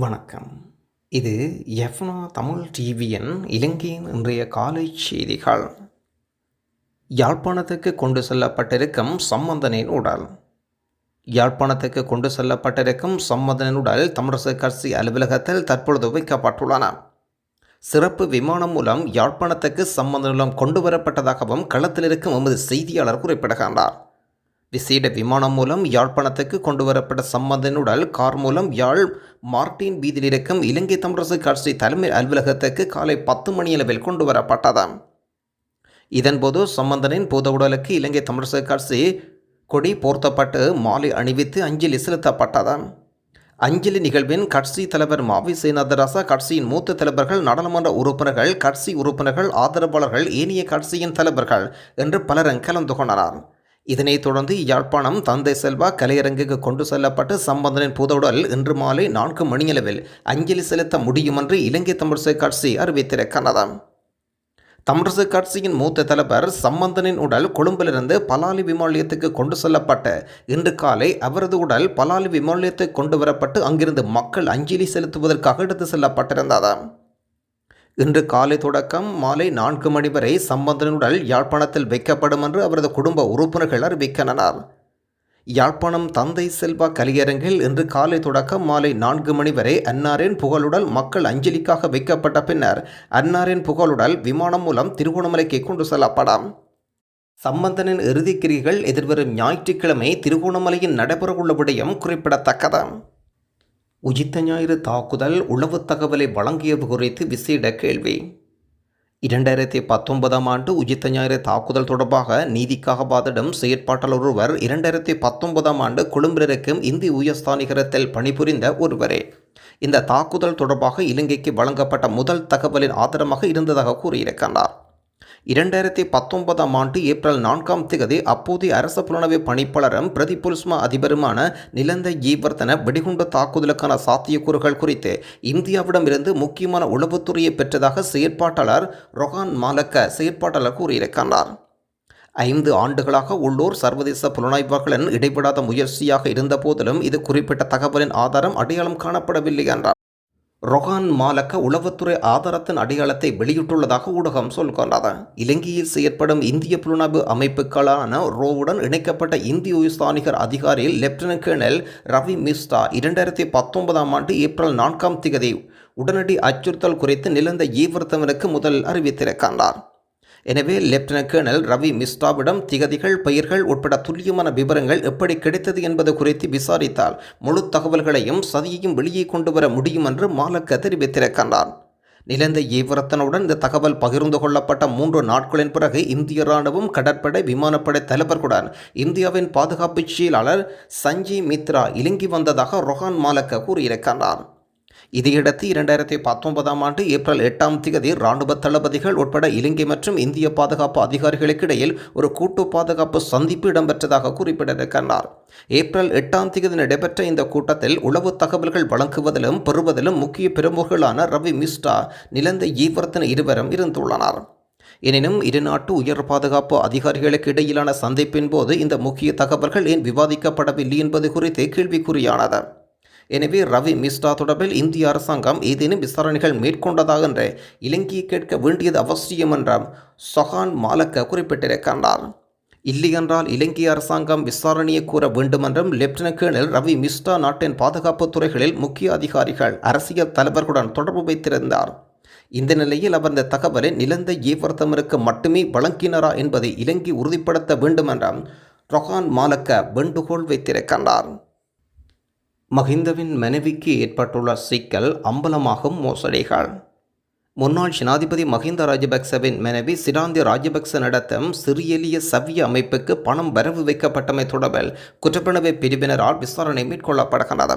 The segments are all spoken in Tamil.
வணக்கம். இது எஃப்னா தமிழ் டிவியின் இலங்கையின் இன்றைய காலை செய்திகள். யாழ்ப்பாணத்துக்கு கொண்டு செல்லப்பட்டிருக்கும் சம்பந்தனின் உடல். யாழ்ப்பாணத்துக்கு கொண்டு செல்லப்பட்டிருக்கும் சம்பந்தனின் உடல் தமிழரசு கட்சி அலுவலகத்தில் தற்பொழுது வைக்கப்பட்டுள்ளன. சிறப்பு விமானம் மூலம் யாழ்ப்பாணத்துக்கு சம்பந்தனிடம் கொண்டு வரப்பட்டதாகவும் களத்தில் இருக்கும் எமது செய்தியாளர் குறிப்பிடுகின்றார். விசேட விமானம் மூலம் யாழ்ப்பாணத்துக்கு கொண்டு வரப்பட்ட சம்பந்தன் கார் மூலம் யாழ் மார்டின் வீதியில் இருக்கும் இலங்கை தமிழரசு கட்சி தலைமை அலுவலகத்துக்கு காலை பத்து மணியளவில் கொண்டு வரப்பட்டது இதன்போது சம்பந்தனின் பூத உடலுக்கு இலங்கை தமிழரசு கட்சி கொடி போர்த்தப்பட்டு மாலை அணிவித்து அஞ்சலி செலுத்தப்பட்டது. அஞ்சலி நிகழ்வின் கட்சி தலைவர் மாவி சேனாதராசா கட்சியின் மூத்த தலைவர்கள் நாடாளுமன்ற உறுப்பினர்கள் கட்சி உறுப்பினர்கள் ஆதரவாளர்கள் ஏனைய கட்சியின் தலைவர்கள் என்று பலரும் கலந்து கொண்டனர். இதனைத் தொடர்ந்து யாழ்ப்பாணம் தந்தை செல்வா கலையரங்குக்கு கொண்டு செல்லப்பட்டு சம்பந்தனின் புதவுடல் இன்று மாலை நான்கு மணியளவில் அஞ்சலி செலுத்த முடியும் என்று இலங்கை தமிழிசை காட்சி அறிவித்திருக்கிறது. தமிழிசை காட்சியின் மூத்த தலைவர் சம்பந்தனின் உடல் கொழும்பிலிருந்து பலாலி விமானயத்துக்கு கொண்டு செல்லப்பட்டு இன்று காலை அவரது உடல் பலாலி விமானயத்துக்கு கொண்டு வரப்பட்டு அங்கிருந்து மக்கள் அஞ்சலி செலுத்துவதற்காக எடுத்து செல்லப்பட்டிருந்ததாம் இன்று காலை தொடக்கம் மாலை நான்கு மணி வரை சம்பந்தன் உடல் யாழ்ப்பாணத்தில் வைக்கப்படும் என்று அவரது குடும்ப உறுப்பினர்கள் அறிவிக்கின்றனர். யாழ்ப்பாணம் தந்தை செல்வா கலியரங்கில் இன்று காலை தொடக்கம் மாலை நான்கு மணி வரை அன்னாரின் புகழுடல் மக்கள் அஞ்சலிக்காக வைக்கப்பட்ட பின்னர் அன்னாரின் புகழுடல் விமானம் மூலம் திருகோணமலைக்கு கொண்டு செல்லப்படும். சம்பந்தனின் இறுதிக்கிரிகள் எதிர்வரும் ஞாயிற்றுக்கிழமை திருகோணமலையில் நடைபெறவுள்ள விடயம் குறிப்பிடத்தக்கது. உஜித்த ஞாயிறு தாக்குதல் உளவு தகவலை வழங்கியது குறித்து விசேட கேள்வி. இரண்டாயிரத்தி பத்தொன்பதாம் ஆண்டு உஜித்த ஞாயிறு தாக்குதல் தொடர்பாக நீதிக்காக வாதிடும் செயற்பாட்டாளர் ஒருவர் இரண்டாயிரத்தி பத்தொன்பதாம் ஆண்டு கொழும்பில் இந்தி உயர்ஸ்தானிகரத்தில் பணிபுரிந்த ஒருவரே. இந்த தாக்குதல் தொடர்பாக இலங்கைக்கு வழங்கப்பட்ட முதல் தகவலின் ஆதாரமாக இருந்ததாக கூறியிருக்கின்றார் இரண்டாயிரத்தி பத்தொன்பதாம் ஆண்டு ஏப்ரல் நான்காம் திகதி அப்போதைய அரச புலனாய்வு பணிப்பாளரும் பிரதிபுல்ஸ்மா அதிபருமான நிலந்த ஜீவர்தன வெடிகுண்டு தாக்குதலுக்கான சாத்தியக்கூறுகள் குறித்து இந்தியாவிடமிருந்து முக்கியமான உளவுத்துறையை பெற்றதாக செயற்பாட்டாளர் ரொஹான் மாலக்க செயற்பாட்டாளர் கூறியிருக்கின்றார் ஐந்து ஆண்டுகளாக உள்ளூர் சர்வதேச புலனாய்வாளர்களின் இடைவிடாத முயற்சியாக இருந்த போதிலும் இது குறிப்பிட்ட தகவலின் ஆதாரம் அடையாளம் காணப்படவில்லை என்றார். ரொஹான் மாலக்க உளவுத்துறை ஆதாரத்தின் அடையாளத்தை வெளியிட்டுள்ளதாக ஊடகம் சொல்கின்றது. இலங்கையில் செயற்படும் இந்திய புலனாய்வு அமைப்புகளான ரோவுடன் இணைக்கப்பட்ட இந்திய உயர்ஸ்தானிகர் அதிகாரி லெப்டினன்ட் கேர்னல் ரவி மிஸ்டா இரண்டாயிரத்தி பத்தொன்பதாம் ஆண்டு ஏப்ரல் நான்காம் திகதி உடனடி அச்சுறுத்தல் குறித்து நிலந்த ஈவர்த்தவனுக்கு முதல் அறிவித்திருக்கின்றார். எனவே லெப்டினன்ட் கேர்னல் ரவி மிஸ்டாவிடம் திகதிகள் பெயர்கள் உட்பட துல்லியமான விவரங்கள் எப்படி கிடைத்தது என்பது குறித்து விசாரித்தால் முழு தகவல்களையும் சதியையும் வெளியே கொண்டு வர முடியும் என்று மாலக்க தெரிவித்திருக்கின்றார் நிலந்த ஈவரத்தனுடன் இந்த தகவல் பகிர்ந்து கொள்ளப்பட்ட மூன்று நாட்களின் பிறகு இந்திய ராணுவம் கடற்படை விமானப்படை தலைவர்களுடன் இந்தியாவின் பாதுகாப்பு செயலாளர் சஞ்சய் மித்ரா இலங்கி வந்ததாக ரொஹான் மாலக்க கூறியிருக்கின்றார் இதையடுத்து இரண்டாயிரத்தி பத்தொன்பதாம் ஆண்டு ஏப்ரல் எட்டாம் தேதி இராணுவ தளபதிகள் உட்பட இலங்கை மற்றும் இந்திய பாதுகாப்பு அதிகாரிகளுக்கு இடையில் ஒரு கூட்டு பாதுகாப்பு சந்திப்பு இடம்பெற்றதாக குறிப்பிட்டிருக்கிறார். ஏப்ரல் எட்டாம் தேதி நடைபெற்ற இந்த கூட்டத்தில் உளவு தகவல்கள் வழங்குவதிலும் பெறுவதிலும் முக்கிய பிரமுகர்களான ரவி மிஸ்டா நிலந்த ஈவர்த்தன இருவரும் இருந்துள்ளனர். எனினும் இரு நாட்டு உயர் பாதுகாப்பு அதிகாரிகளுக்கு இடையிலான சந்திப்பின் போது இந்த முக்கிய தகவல்கள் ஏன் விவாதிக்கப்படவில்லை என்பது குறித்து கேள்விக்குறியானது. எனவே ரவி மிஸ்ரா தொடர்பில் இந்திய அரசாங்கம் ஏதேனும் விசாரணைகள் மேற்கொண்டதாக என்று இலங்கையை கேட்க வேண்டியது அவசியம் என்றும் சொஹான் மாலக்க குறிப்பிட்டிருக்கின்றார். இல்லையென்றால் இலங்கை அரசாங்கம் விசாரணையை கூற வேண்டுமென்றும் லெப்டினன்ட் கேர்னல் ரவி மிஸ்ரா நாட்டின் பாதுகாப்பு துறைகளில் முக்கிய அதிகாரிகள் அரசியல் தலைவர்களுடன் தொடர்பு வைத்திருந்தார். இந்த நிலையில் அவர் இந்த தகவலை நிலந்த ஏவர்த்தமருக்கு மட்டுமே வழங்கினாரா என்பதை இலங்கை உறுதிப்படுத்த வேண்டுமென்றும் ரொஹான் மாலக்க வேண்டுகோள் வைத்திருக்கின்றார். மஹிந்தவின் மனைவிக்கு ஏற்பட்டுள்ள சிக்கல் அம்பலமாகும் மோசடிகள். முன்னாள் ஜனாதிபதி மஹிந்த ராஜபக்சவின் மனைவி சிராந்தி ராஜபக்ச நடத்தும் சிறியலிய சவ்ய அமைப்புக்கு பணம் வரவு வைக்கப்பட்டமை தொடர்பில் குற்றப்பிணவை பிரிவினரால் விசாரணை மேற்கொள்ளப்படுகிறது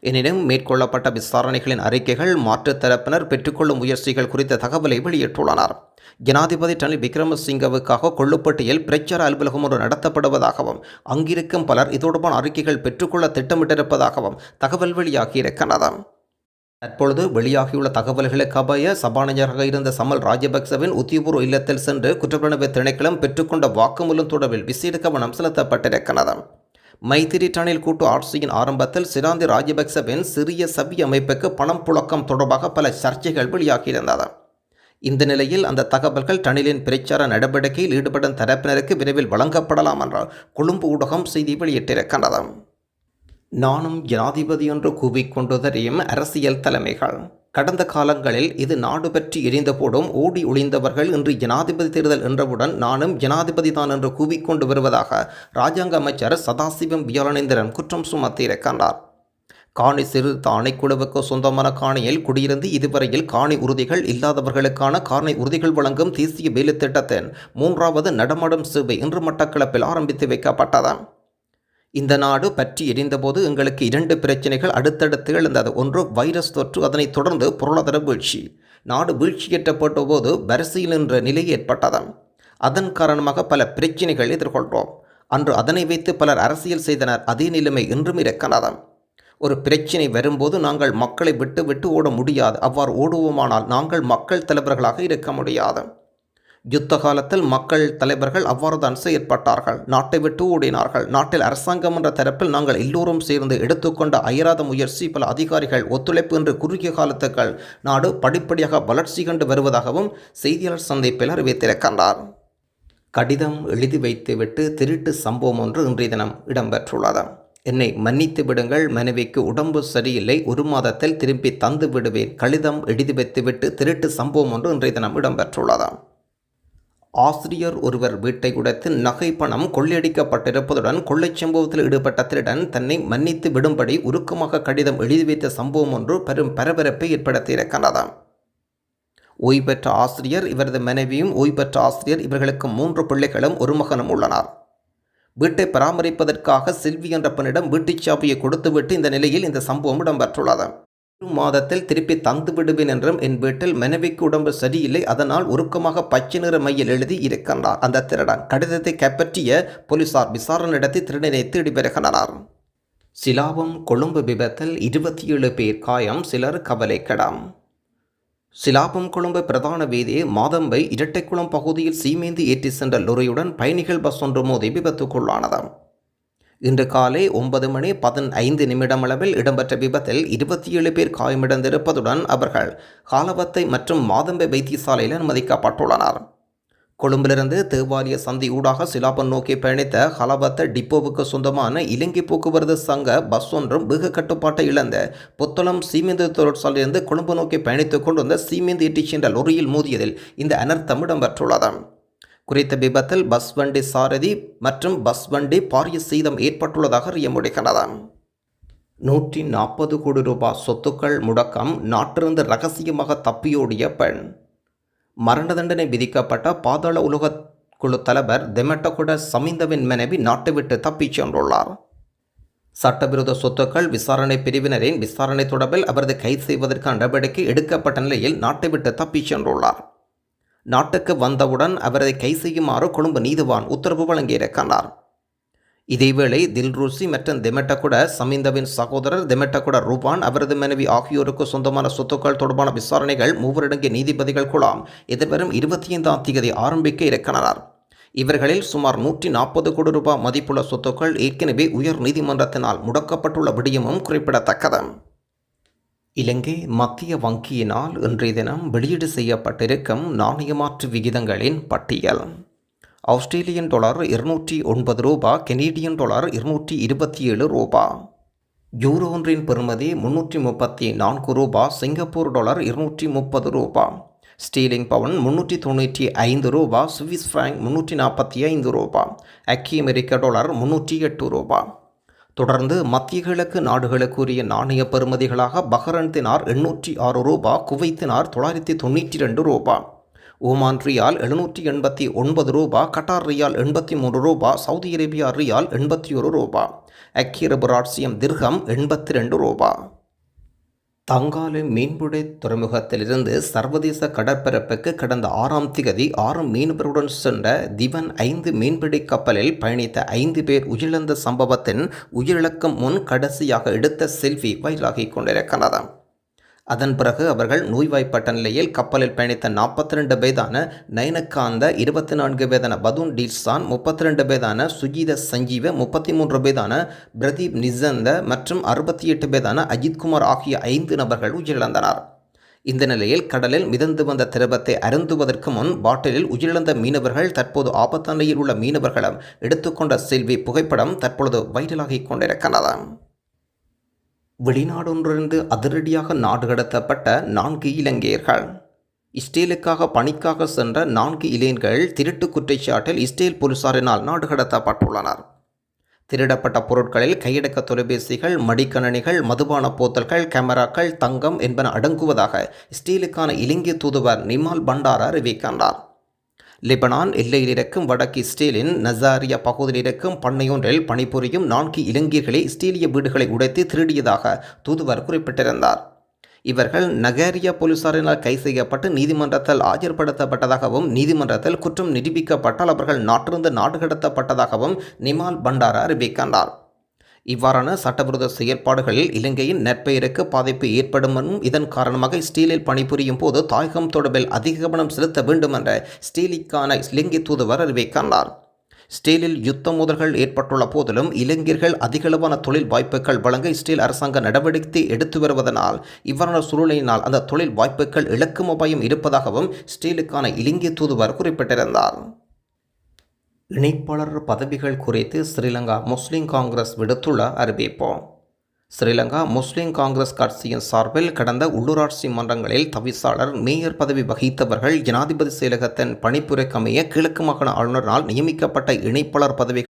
எனினும் மேற்கொள்ளப்பட்ட விசாரணைகளின் அறிக்கைகள் மாற்றுத் தரப்பினர் பெற்றுக்கொள்ளும் முயற்சிகள் குறித்த தகவலை வெளியிட்டுள்ளனர். ஜனாதிபதி டனில் விக்ரமசிங்கவுக்காக கொள்ளுப்பட்டியில் பிரச்சார அலுவலகம் ஒன்று நடத்தப்படுவதாகவும் அங்கிருக்கும் பலர் இது தொடர்பான அறிக்கைகள் பெற்றுக்கொள்ள திட்டமிட்டிருப்பதாகவும் தகவல் வெளியாகியிருக்கிறது. தற்பொழுது வெளியாகியுள்ள தகவல்களுக்கு அபய சபாநாயகராக இருந்த சமல் ராஜபக்சவின் உத்தியபூர்வ இல்லத்தில் சென்று குற்றப்புலனாய்வு திணைக்களம் பெற்றுக்கொண்ட வாக்குமூலம் தொடர்பில் விசேட கவனம் செலுத்தப்பட்டிருக்கிறது. மைத்திரி டனில் கூட்டு ஆட்சியின் ஆரம்பத்தில் சிராந்தி ராஜபக்சவின் சிறிய சபி அமைப்புக்கு பணம் புழக்கம் தொடர்பாக பல சர்ச்சைகள் வெளியாகியிருந்தது. இந்த நிலையில் அந்த தகவல்கள் டனிலின் பிரச்சார நடவடிக்கையில் ஈடுபடும் தரப்பினருக்கு விரைவில் வழங்கப்படலாம் என்ற கொழும்பு ஊடகம் செய்தி வெளியிட்டிருக்கின்றது. நானும் ஜனாதிபதி என்று கூவிக்கொண்டு தெரியும் அரசியல் தலைமைகள். கடந்த காலங்களில் இது நாடு பற்றி எரிந்தபோடும் ஓடி ஒளிந்தவர்கள் இன்று ஜனாதிபதி தேர்தல் என்றவுடன் நானும் ஜனாதிபதி தான் என்று கூவிக்கொண்டு வருவதாக ராஜாங்க அமைச்சர் சதாசிவம் வியாழனேந்திரன் குற்றம் சுமத்தியிருக்கின்றார் காணி சிறுத்த ஆணைக்குழுவுக்கு சொந்தமான காணியில் குடியிருந்து இதுவரையில் காணி உறுதிகள் இல்லாதவர்களுக்கான காணி உறுதிகள் வழங்கும் தேசிய வேலை திட்டத்தின் மூன்றாவது நடமாடும் சேவை இன்று மட்டக்களப்பில் ஆரம்பித்து வைக்கப்பட்டது. இந்த நாடு பற்றி எரிந்தபோது எங்களுக்கு இரண்டு பிரச்சனைகள் அடுத்தடுத்து எழுந்தது ஒன்று வைரஸ் தொற்று அதனைத் தொடர்ந்து பொருளாதார வீழ்ச்சி. நாடு வீழ்ச்சியேற்றப்பட்ட போது வரிசையில் என்ற நிலை ஏற்பட்டது அதன் காரணமாக பல பிரச்சனைகள் எதிர்கொள்கிறோம். அன்று அதனை வைத்து பலர் அரசியல் செய்தனர். அதே நிலைமை இன்றும் இருக்கிறது ஒரு பிரச்சினை வரும்போது நாங்கள் மக்களை விட்டு விட்டு ஓட முடியாது. அவ்வாறு ஓடுவோமானால் நாங்கள் மக்கள் தலைவர்களாக இருக்க முடியாது. யுத்த காலத்தில் மக்கள் தலைவர்கள் அவ்வாறு தான் செயற்பட்டார்கள். நாட்டை விட்டு ஓடினார்கள். நாட்டில் அரசாங்கம் என்ற தரப்பில் நாங்கள் எல்லோரும் சேர்ந்து எடுத்துக்கொண்ட அயராத முயற்சி பல அதிகாரிகள் ஒத்துழைப்பு என்று குறுகிய காலத்துக்கள் நாடு படிப்படியாக வளர்ச்சி கண்டு வருவதாகவும் செய்தியாளர் சந்திப்பில் அறிவித்திருக்கின்றார். கடிதம் எழுதி வைத்துவிட்டு திருட்டு சம்பவம் ஒன்று இன்றைய தினம் இடம்பெற்றுள்ளது. என்னை மன்னித்து விடுங்கள். மனைவிக்கு உடம்பு சரியில்லை. ஒரு மாதத்தில் திரும்பி தந்து விடுவேன். கடிதம் எழுதி வைத்துவிட்டு திருட்டு சம்பவம் ஒன்று இன்றைய தினம் இடம்பெற்றுள்ளதாம் ஆசிரியர் ஒருவர் வீட்டை உடைத்து நகை பணம் கொள்ளையடிக்கப்பட்டிருப்பதுடன் கொள்ளைச் சம்பவத்தில் ஈடுபட்ட திருடன் தன்னை மன்னித்து விடும்படி உருக்கமாக கடிதம் எழுதி வைத்த சம்பவம் ஒன்று பெரும் பரபரப்பை ஏற்படுத்தியிருக்கிறது ஓய்வு பெற்ற ஆசிரியர் இவரது மனைவியும் ஓய்வு பெற்ற ஆசிரியர் இவர்களுக்கு மூன்று பிள்ளைகளும் ஒரு மகனும் உள்ளனர். வீட்டை பராமரிப்பதற்காக செல்வி என்ற பெண்ணிடம் வீட்டுச் சாவியை கொடுத்துவிட்டு இந்த நிலையில் இந்த சம்பவம் இடம்பெற்றுள்ளது. மாதத்தில் திருப்பி தந்து விடுவேன் என்றும் என் வீட்டில் மனைவிக்கு உடம்பு சரியில்லை அதனால் உருக்கமாக பச்சை நிற மையில் எழுதி இருக்கின்றார். அந்த திருடன் கடிதத்தை கைப்பற்றிய போலீசார் விசாரணை நடத்தி திருடனை தேடி வருகின்றனர். சிலாபம் கொழும்பு விபத்தில் இருபத்தி ஏழு பேர் காயம் சிலர் கவலைக்கிடம் சிலாபம் கொழும்பு பிரதான வீதி மாதம்பை இரட்டைக்குளம் பகுதியில் சீமேந்து ஏற்றி சென்ற லொரியுடன் பயணிகள் பஸ் ஒன்று மோதி விபத்துக்குள்ளானதாம் இன்று காலை ஒன்பது மணி பதினைந்து நிமிடம் அளவில் இடம்பெற்ற விபத்தில் இருபத்தி ஏழு பேர் காயமடைந்திருப்பதுடன் அவர்கள் காலவத்தை மற்றும் மாதம்பை வைத்தியசாலையில் அனுமதிக்கப்பட்டுள்ளனர். கொழும்பிலிருந்து தேவாலய சந்தி ஊடாக சிலாப்பன் நோக்கி பயணித்த ஹலவத்த டிப்போவுக்கு சொந்தமான இலங்கை போக்குவரத்து சங்க பஸ் ஒன்றும் வெகு கட்டுப்பாட்டை இழந்த புத்தளம் சீமெந்து தொழிற்சாலையிலிருந்து கொழும்பு நோக்கி பயணித்துக் கொண்டிருந்த சீமெந்து ஏற்றிச் சென்ற லொரியில் மோதியதில் இந்த அனர்த்தம் இடம்பெற்றுள்ளது. குறித்த விபத்தில் பஸ் வண்டி சாரதி மற்றும் பஸ் வண்டி பாரிய சீதம் ஏற்பட்டுள்ளதாக அறிய முடிகிறது நூற்றி நாற்பது கோடி ரூபாய் சொத்துக்கள் முடக்கம் நாட்டிலிருந்து ரகசியமாக தப்பியோடிய பெண். மரண தண்டனை விதிக்கப்பட்ட பாதாள உலக குழு தலைவர் தெமட்டகுட சமிந்தவின் மனைவி நாட்டை விட்டு தப்பிச் சென்றுள்ளார். சட்டவிரோத சொத்துக்கள் விசாரணை பிரிவினரின் விசாரணை தொடர்பில் அவரது கைது செய்வதற்கான நடவடிக்கை எடுக்கப்பட்ட நிலையில் நாட்டை விட்டு தப்பிச் சென்றுள்ளார். நாட்டுக்கு வந்தவுடன் அவரை கை செய்யுமாறு கொழும்பு நீதிவான் உத்தரவு வழங்கியிருக்கிறார் இதேவேளை தில்ரூசி மற்றும் தெமெட்டகுட சமிந்தவின் சகோதரர் தெமெட்டகுட ரூபான் அவரது மனைவி ஆகியோருக்கு சொந்தமான சொத்துக்கள் தொடர்பான விசாரணைகள் மூவரடங்கிய நீதிபதிகள் குழாம் எதிர்வரும் இருபத்தி ஐந்தாம் தேதி ஆரம்பிக்க இருக்கிறார் இவர்களில் சுமார் நூற்றி நாற்பது கோடி ரூபாய் மதிப்புள்ள சொத்துக்கள் ஏற்கனவே உயர் நீதிமன்றத்தினால் முடக்கப்பட்டுள்ள விடயமும் குறிப்பிடத்தக்கது. இலங்கை மத்திய வங்கியினால் இன்றைய தினம் வெளியீடு செய்யப்பட்டிருக்கும் நாணயமாற்று விகிதங்களின் பட்டியல். ஆஸ்திரேலியன் டாலர் இருநூற்றி ஒன்பது ரூபா கெனேடியன் டாலர் இருநூற்றி இருபத்தி ஏழு ரூபா. யூரோ ஒன்றின் பெறுமதி முன்னூற்றி முப்பத்தி நான்கு ரூபா சிங்கப்பூர் டாலர் இருநூற்றி முப்பது ரூபா. ஸ்டீலிங் பவுன் முன்னூற்றி தொண்ணூற்றி ஐந்து ரூபா சுவிஸ் ஃப்ராங்க் முன்னூற்றி நாற்பத்தி ஐந்து ரூபா. அக்கி அமெரிக்க டாலர் முன்னூற்றி எட்டு ரூபா. தொடர்ந்து மத்திய கிழக்கு நாடுகளுக்குரிய நாணய பெறுமதிகளாக பஹ்ரைன் தினார் எண்ணூற்றி ஆறு ரூபா குவைத்தினார் தொள்ளாயிரத்தி தொண்ணூற்றி ரெண்டு ரூபா. ஓமான் ரியால் எழுநூற்றி எண்பத்தி ஒன்பது ரூபா கட்டார் ரியால் எண்பத்தி மூன்று ரூபா சவுதி அரேபியா ரியால் எண்பத்தி ஒரு ரூபா. அக்கி திர்கம் எண்பத்தி ரெண்டு ரூபா. தங்காலு மீன்பிடி துறைமுகத்திலிருந்து சர்வதேச கடற்பரப்புக்கு கடந்த ஆறாம் திகதி ஆறு மீனவருடன் சென்ற திவன் ஐந்து மீன்பிடி கப்பலில் பயணித்த ஐந்து பேர் உயிரிழந்த சம்பவத்தின் உயிரிழக்கும் முன் கடைசியாக எடுத்த செல்வி வைராகி கொண்டிருக்கிறது. அதன் பிறகு அவர்கள் நோய்வாய்ப்பட்ட நிலையில் கப்பலில் பயணித்த நாற்பத்தி ரெண்டு பேதான நயனகாந்த இருபத்தி நான்கு பேதான பதுன் டீல்சான் முப்பத்தி ரெண்டு பேதான சுஜீத சஞ்சீவ முப்பத்தி மூன்று பேதான பிரதீப் நிசந்த மற்றும் அறுபத்தி எட்டு பேதான அஜித்குமார் ஆகிய ஐந்து நபர்கள் உயிரிழந்தனர். இந்த நிலையில் கடலில் மிதந்து வந்த திரவத்தை அருந்துவதற்கு முன் பாட்டிலில் உயிரிழந்த மீனவர்கள் தற்போது ஆபத்தான நிலையில் உள்ள மீனவர்களும் எடுத்துக்கொண்ட செல்வி புகைப்படம் தற்பொழுது வைரலாகிக் கொண்டிருக்கிறது. வெளிநாடொன்றிலிருந்து அதிரடியாக நாடு கடத்தப்பட்ட நான்கு இலங்கையர்கள். இஸ்ரேலுக்காக பணிக்காக சென்ற நான்கு இளைஞர்கள் திருட்டு குற்றச்சாட்டில் இஸ்ரேல் போலீசாரினால் நாடு கடத்தப்பட்டுள்ளனர். திருடப்பட்ட பொருட்களில் கையடக்க தொலைபேசிகள் மடிக்கணனிகள் மதுபான போத்தல்கள் கேமராக்கள் தங்கம் என்பன அடங்குவதாக இஸ்ரேலுக்கான இலங்கை தூதுவர் நிமால் பண்டாரா அறிவிக்கின்றார் லெபனான் எல்லையில் இருக்கும் வடக்கு இஸ்ரேலின் நசாரியா பகுதியில் இருக்கும் பண்ணையொன்றில் பணிபுரியும் நான்கு இலங்கையர்களை இஸ்ரேலிய வீடுகளை உடைத்து திருடியதாக தூதுவர் குறிப்பிட்டிருந்தார். இவர்கள் நகேரியா போலீசாரினால் கைது செய்யப்பட்டு நீதிமன்றத்தில் ஆஜர்படுத்தப்பட்டதாகவும் நீதிமன்றத்தில் குற்றம் நிரூபிக்கப்பட்டால் அவர்கள் நாட்டிலிருந்து நாடு கடத்தப்பட்டதாகவும் நிமால் பண்டாரா அறிவிக்கின்றார். இவ்வாறான சட்டவிரோத செயற்பாடுகளில் இலங்கையின் நற்பெயருக்கு பாதிப்பு ஏற்படும் என்றும் இதன் காரணமாக ஸ்டீலில் பணிபுரியும் போது தாயகம் தொடர்பில் அதிக கவனம் செலுத்த வேண்டும் என்ற ஸ்டீலிக்கான இலங்கை தூதுவர் அறிவிக்கின்றார். ஸ்டீலில் யுத்த மோதல்கள் ஏற்பட்டுள்ள போதிலும் இளைஞர்கள் அதிகளவான தொழில் வாய்ப்புகள் வழங்க ஸ்டீல் அரசாங்க நடவடிக்கை எடுத்து வருவதனால் இவ்வாறான சூழ்நிலையினால் அந்த தொழில் வாய்ப்புகள் இழக்கும் அபாயம் இருப்பதாகவும் ஸ்டீலுக்கான இலங்கை தூதுவர் குறிப்பிட்டிருந்தார். இணைப்பாளர் பதவிகள் குறித்து ஸ்ரீலங்கா முஸ்லிம் காங்கிரஸ் விடுத்துள்ள அறிவிப்பு. ஸ்ரீலங்கா முஸ்லிம் காங்கிரஸ் கட்சியின் சார்பில் கடந்த உள்ளூராட்சி மன்றங்களில் தவிசாளர் மேயர் பதவி வகித்தவர்கள் ஜனாதிபதி செயலகத்தின் பணிப்புரைக்கமைய கிழக்கு மாகாண ஆளுநரால் நியமிக்கப்பட்ட இணைப்பாளர் பதவி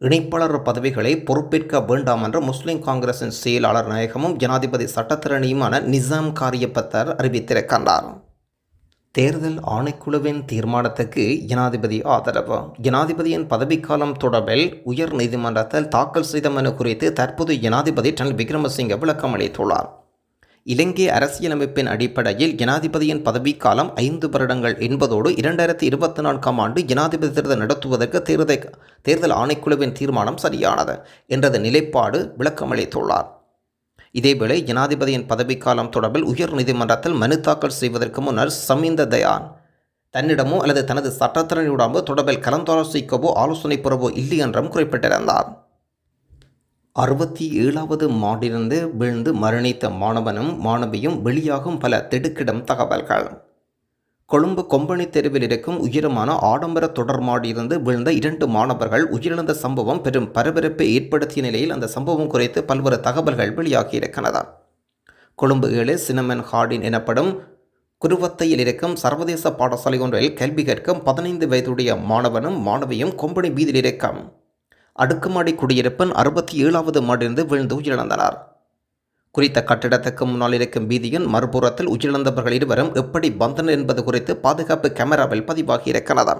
இணைப்பாளர் பதவிகளை பொறுப்பேற்க வேண்டாம் என்று முஸ்லிம் காங்கிரசின் செயலாளர் நாயகமும் ஜனாதிபதி சட்டத்திறனியுமான நிசாம் காரியப்பத்தர் அறிவித்திருக்கின்றார். தேர்தல் ஆணைக்குழுவின் தீர்மானத்துக்கு ஜனாதிபதி ஆதரவு. ஜனாதிபதியின் பதவிக்காலம் தொடர்பில் உயர் நீதிமன்றத்தில் தாக்கல் செய்த மனு குறித்து தற்போது ஜனாதிபதி ரணில் விக்ரமசிங்க விளக்கம் அளித்துள்ளார். இலங்கை அரசியலமைப்பின் அடிப்படையில் ஜனாதிபதியின் பதவிக்காலம் ஐந்து வருடங்கள் என்பதோடு இரண்டாயிரத்தி இருபத்தி நான்காம் ஆண்டு ஜனாதிபதி தேர்தல் நடத்துவதற்கு தேர்தல் தேர்தல் ஆணைக்குழுவின் தீர்மானம் சரியானது என்றது நிலைப்பாடு விளக்கமளித்துள்ளார் இதேவேளை ஜனாதிபதியின் பதவிக்காலம் தொடர்பில் உயர் நீதிமன்றத்தில் மனு தாக்கல் செய்வதற்கு முன்னர் சமீந்த தயான். தன்னிடமோ அல்லது தனது சட்டத்திறனிடமோ தொடர்பில் கலந்தாலோசிக்கவோ ஆலோசனை பெறவோ இல்லை என்றும் குறிப்பிட்டிருந்தார். அறுபத்தி ஏழாவது மாடிலிருந்து விழுந்து மரணித்த மாணவனும் மாணவியும் வெளியாகும் பல திடுக்கிடும் தகவல்கள். கொழும்பு கொம்பனி தெருவில் இருக்கும் உயரமான ஆடம்பர தொடர்மாடியிலிருந்து விழுந்த இரண்டு மாணவர்கள் உயிரிழந்த சம்பவம் பெரும் பரபரப்பை ஏற்படுத்திய நிலையில் அந்த சம்பவம் குறித்து பல்வேறு தகவல்கள் வெளியாகியிருக்கின்றன கொழும்பு ஏழு சினமன் ஹார்டின் எனப்படும் குருவத்தையில் இருக்கும் சர்வதேச பாடசாலை ஒன்றில் கல்வி கற்கும் பதினைந்து வயதுடைய மாணவனும் மாணவியும் கொம்பனி வீதியில் இருக்கும். அடுக்குமாடி குடியிருப்பின் அறுபத்தி ஏழாவது மாடியிலிருந்து விழுந்து உயிரிழந்தனர். குறித்த கட்டிடத்துக்கு முன்னால் இருக்கும் வீதியின் மறுபுறத்தில் உயிரிழந்தவர்கள் இருவரும் எப்படி வந்தனர் என்பது குறித்து பாதுகாப்பு கேமராவில் பதிவாகி இருக்கிறது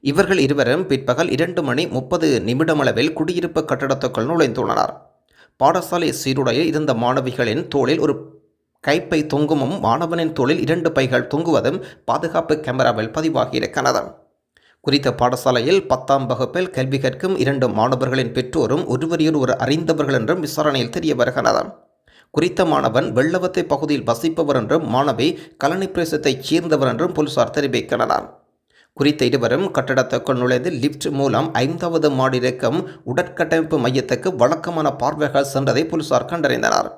இவர்கள் இருவரும் பிற்பகல் இரண்டு மணி முப்பது நிமிடமளவில் குடியிருப்பு கட்டிடத்துக்குள் நுழைந்துள்ளனர். பாடசாலை சீருடையில் இருந்த மாணவிகளின் தோளில் ஒரு கைப்பை தொங்குமும் மாணவனின் தோளில் இரண்டு பைகள் தொங்குவதும் பாதுகாப்பு கேமராவில் பதிவாகி இருக்கிறது குறித்த பாடசாலையில் பத்தாம் வகுப்பில் கல்வி கற்கும் இரண்டு மாணவர்களின் பெற்றோரும் ஒருவரையொருவர் அறிந்தவர்கள் என்றும் விசாரணையில் தெரிய வருகிறது குறித்த மாணவன் வெள்ளவத்தை பகுதியில் வசிப்பவர் என்றும் மாணவி கலனி பிரதேசத்தைச் சேர்ந்தவர் என்றும் போலீசார் தெரிவிக்கின்றனர். குறித்த இருவரும் கட்டடத்துக்குள் நுழைந்து லிப்ட் மூலம் ஐந்தாவது மாடி இருக்கும் உடற்கட்டமைப்பு மையத்துக்கு வழக்கமான பார்வைகள் சென்றதை போலீசார் கண்டறிந்தனர்.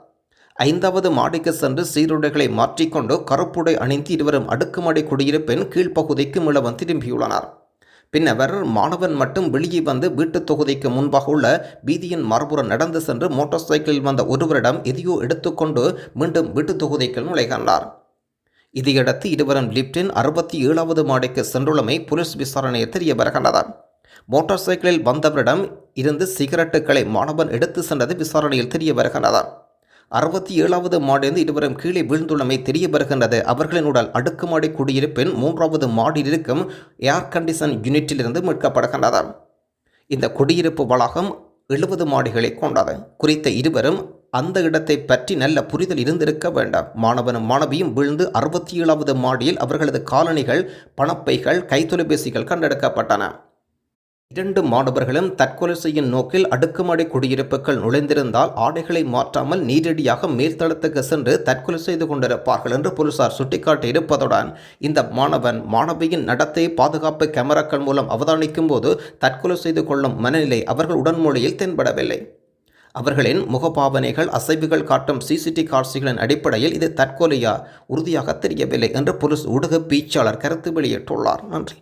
ஐந்தாவது மாடிக்கு சென்று சீருடைகளை மாற்றிக்கொண்டு கருப்புடை அணிந்து இருவரும் அடுக்குமாடி குடியிருப்பின் கீழ்ப்பகுதிக்கு மிளவன் திரும்பியுள்ளனர். பின்னவர் மாணவன் மட்டும் வெளியே வந்து வீட்டுத் தொகுதிக்கு முன்பாக உள்ள வீதியின் மறுபுறம் நடந்து சென்று மோட்டார் சைக்கிளில் வந்த ஒருவரிடம் எதையோ எடுத்துக்கொண்டு மீண்டும் வீட்டுத் தொகுதிக்குள் நுழைகின்றார். இதையடுத்து இருவரும் லிப்டின் அறுபத்தி ஏழாவது மாடிக்கு சென்றுள்ளமை போலீஸ் விசாரணையில் தெரிய வருகின்றது. மோட்டார் சைக்கிளில் வந்தவரிடம் இருந்து சிகரெட்டுகளை மாணவன் எடுத்து சென்றது விசாரணையில் தெரிய வருகின்றது. அறுபத்தி ஏழாவது மாடிலிருந்து இருவரும் கீழே வீழ்ந்துள்ளமை தெரிய வருகின்றது அவர்களின் உடல் அடுக்குமாடி குடியிருப்பின் மூன்றாவது மாடியில் இருக்கும் ஏர் கண்டிஷன் யூனிட்டிலிருந்து மீட்கப்படுகின்றது. இந்த குடியிருப்பு வளாகம் எழுபது மாடிகளை கொண்டது. குறித்த இருவரும் அந்த இடத்தை பற்றி நல்ல புரிதல் இருந்திருக்க வேண்டாம். மாணவனும் மாணவியும் விழுந்து அறுபத்தி ஏழாவது மாடியில் அவர்களது காலணிகள் பணப்பைகள் கைத்தொலைபேசிகள் கண்டெடுக்கப்பட்டன. இரண்டு மாணவர்களும் தற்கொலை செய்யும் நோக்கில் அடுக்குமாடி குடியிருப்புகள் நுழைந்திருந்தால் ஆடைகளை மாற்றாமல் நீரடியாக மேல்தளத்துக்கு சென்று தற்கொலை செய்து கொண்டிருப்பார்கள் என்று போலீசார் சுட்டிக்காட்டியிருப்பதுடன் இந்த மாணவன் மாணவியின் நடத்தை பாதுகாப்பு கேமராக்கள் மூலம் அவதானிக்கும் போது தற்கொலை செய்து கொள்ளும் மனநிலை அவர்கள் உடன்மொழியில் தென்படவில்லை. அவர்களின் முகபாவனைகள் அசைவுகள் காட்டும் சிசிடி காட்சிகளின் அடிப்படையில் இது தற்கொலையா உறுதியாக தெரியவில்லை என்று போலீஸ் ஊடக பேச்சாளர் கருத்து வெளியிட்டுள்ளார். நன்றி.